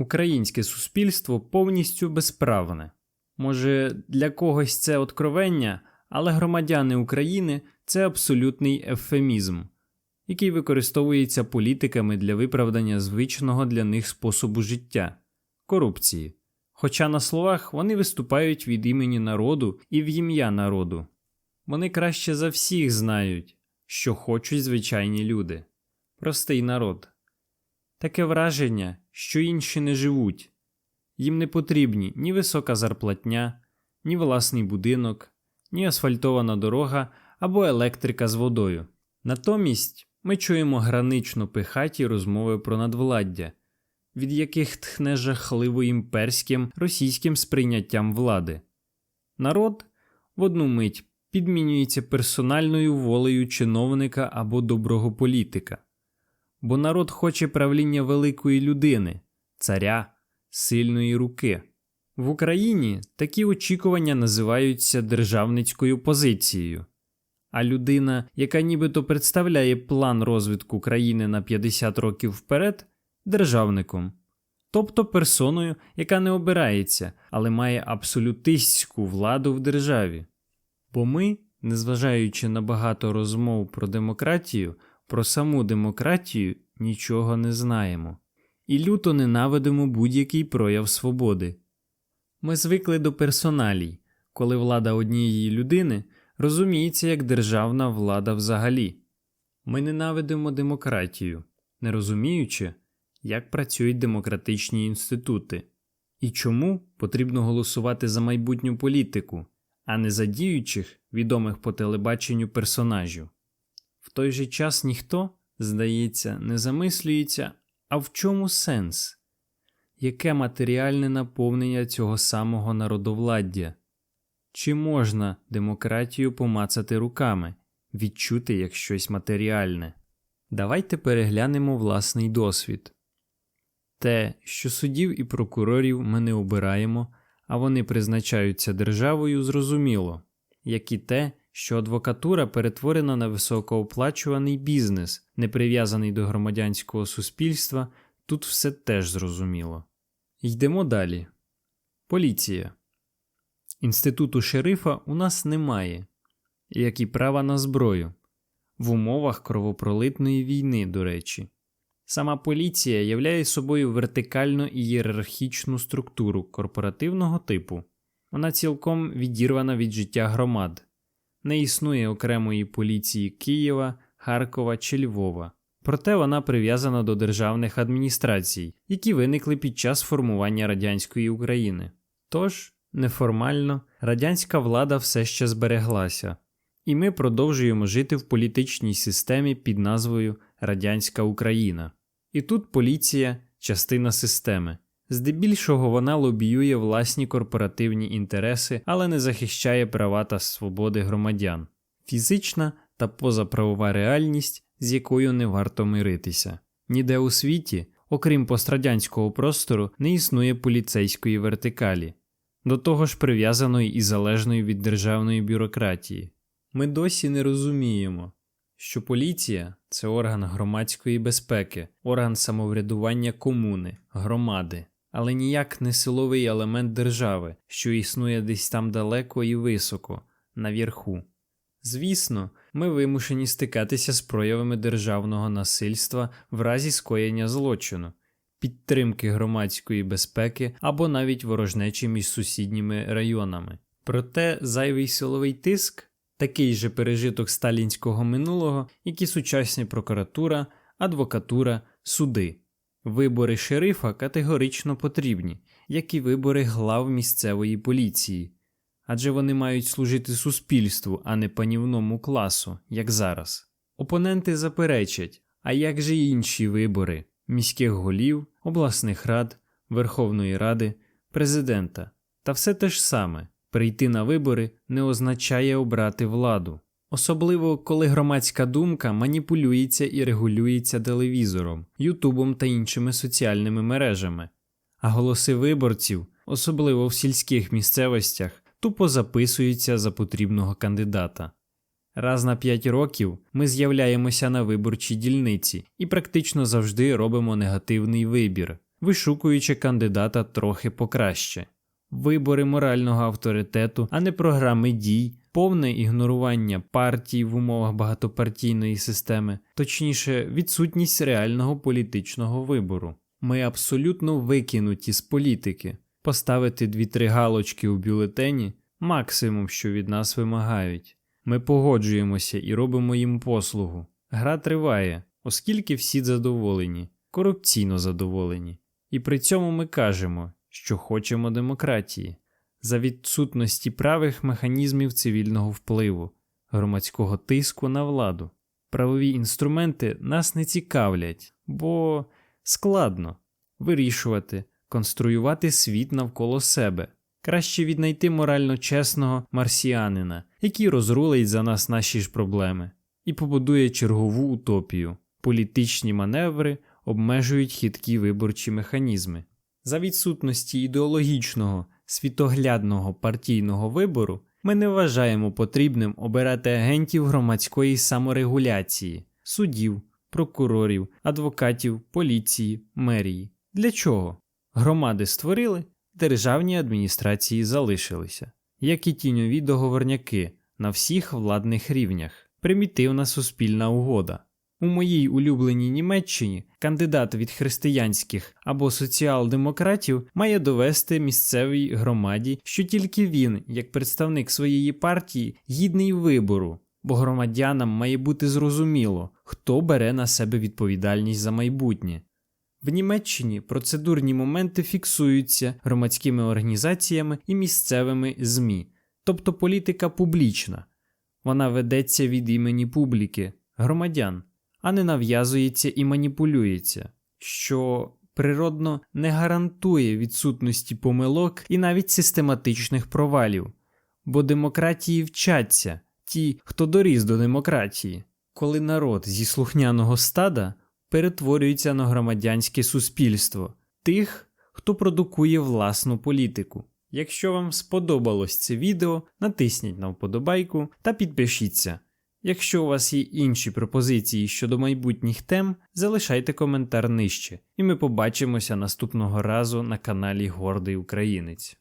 Українське суспільство повністю безправне. Може, для когось це откровення, але громадяни України це абсолютний ефемізм, який використовується політиками для виправдання звичного для них способу життя корупції. Хоча на словах вони виступають від імені народу і в ім'я народу. Вони краще за всіх знають, що хочуть звичайні люди, простий народ. Таке враження, що інші не живуть, їм не потрібні ні висока зарплатня, ні власний будинок, ні асфальтована дорога або електрика з водою. Натомість ми чуємо гранично пихаті розмови про надвладдя, від яких тхне жахливо імперським російським сприйняттям влади. Народ в одну мить підмінюється персональною волею чиновника або доброго політика. Бо народ хоче правління великої людини, царя, сильної руки. В Україні такі очікування називаються державницькою позицією. А людина, яка нібито представляє план розвитку країни на 50 років вперед, державником, тобто персоною, яка не обирається, але має абсолютистську владу в державі. Бо ми, незважаючи на багато розмов про демократію, про саму демократію нічого не знаємо і люто ненавидимо будь-який прояв свободи. Ми звикли до персоналій, коли влада однієї людини розуміється як державна влада взагалі. Ми ненавидимо демократію, не розуміючи, як працюють демократичні інститути і чому потрібно голосувати за майбутню політику, а не за діючих, відомих по телебаченню персонажів. В той же час ніхто, здається, не замислюється, а в чому сенс? Яке матеріальне наповнення цього самого народовладдя? Чи можна демократію помацати руками, відчути як щось матеріальне? Давайте переглянемо власний досвід. Те, що суддів і прокурорів ми не обираємо, а вони призначаються державою, зрозуміло, як і те, що адвокатура перетворена на високооплачуваний бізнес, не прив'язаний до громадянського суспільства, тут все теж зрозуміло. Йдемо далі. Поліція. Інституту шерифа у нас немає, як і права на зброю, в умовах кровопролитної війни, до речі. Сама поліція являє собою вертикально ієрархічну структуру корпоративного типу. Вона цілком відірвана від життя громад. Не існує окремої поліції Києва, Харкова чи Львова. Проте вона прив'язана до державних адміністрацій, які виникли під час формування радянської України. Тож, неформально, радянська влада все ще збереглася, і ми продовжуємо жити в політичній системі під назвою Радянська Україна. І тут поліція частина системи. Здебільшого вона лобіює власні корпоративні інтереси, але не захищає права та свободи громадян, фізична та позаправова реальність, з якою не варто миритися. Ніде у світі, окрім пострадянського простору, не існує поліцейської вертикалі, до того ж прив'язаної і залежної від державної бюрократії. Ми досі не розуміємо, що поліція це орган громадської безпеки, орган самоврядування комуни, громади, але ніяк не силовий елемент держави, що існує десь там далеко і високо, наверху. Звісно, ми вимушені стикатися з проявами державного насильства в разі скоєння злочину, підтримки громадської безпеки або навіть ворожнечі між сусідніми районами. Проте зайвий силовий тиск такий же пережиток сталінського минулого, як і сучасні прокуратура, адвокатура, суди. Вибори шерифа категорично потрібні, як і вибори глав місцевої поліції, адже вони мають служити суспільству, а не панівному класу, як зараз. Опоненти заперечать, а як же інші вибори міських голів, обласних рад, Верховної Ради, президента та все те ж саме. Прийти на вибори не означає обрати владу, особливо коли громадська думка маніпулюється і регулюється телевізором, Ютубом та іншими соціальними мережами, а голоси виборців, особливо в сільських місцевостях, тупо записуються за потрібного кандидата. Раз на 5 років ми з'являємося на виборчій дільниці і практично завжди робимо негативний вибір, вишукуючи кандидата трохи покраще. Вибори морального авторитету, а не програми дій, повне ігнорування партій в умовах багатопартійної системи, точніше, відсутність реального політичного вибору. Ми абсолютно викинуті з політики. Поставити дві-три галочки у бюлетені максимум, що від нас вимагають. Ми погоджуємося і робимо їм послугу. Гра триває, оскільки всі задоволені, корупційно задоволені. І при цьому ми кажемо, що хочемо демократії, за відсутності правих механізмів цивільного впливу, громадського тиску на владу. Правові інструменти нас не цікавлять, бо складно вирішувати, конструювати світ навколо себе. Краще віднайти морально чесного марсіанина, який розрулить за нас наші ж проблеми, і побудує чергову утопію. Політичні маневри обмежують хиткі виборчі механізми. За відсутності ідеологічного, світоглядного партійного вибору ми не вважаємо потрібним обирати агентів громадської саморегуляції, суддів, прокурорів, адвокатів, поліції, мерії. Для чого? Громади створили, державні адміністрації залишилися, як і тіньові договорняки на всіх владних рівнях, примітивна суспільна угода. У моїй улюбленій Німеччині кандидат від християнських або соціал-демократів має довести місцевій громаді, що тільки він, як представник своєї партії, гідний вибору, бо громадянам має бути зрозуміло, хто бере на себе відповідальність за майбутнє. В Німеччині процедурні моменти фіксуються громадськими організаціями і місцевими ЗМІ, тобто політика публічна. Вона ведеться від імені публіки, громадян, а не нав'язується і маніпулюється, що природно не гарантує відсутності помилок і навіть систематичних провалів, бо демократії вчаться ті, хто доріс до демократії, коли народ зі слухняного стада перетворюється на громадянське суспільство, тих, хто продукує власну політику. Якщо вам сподобалось це відео, натисніть на вподобайку та підпишіться. Якщо у вас є інші пропозиції щодо майбутніх тем, залишайте коментар нижче, і ми побачимося наступного разу на каналі Гордий Українець.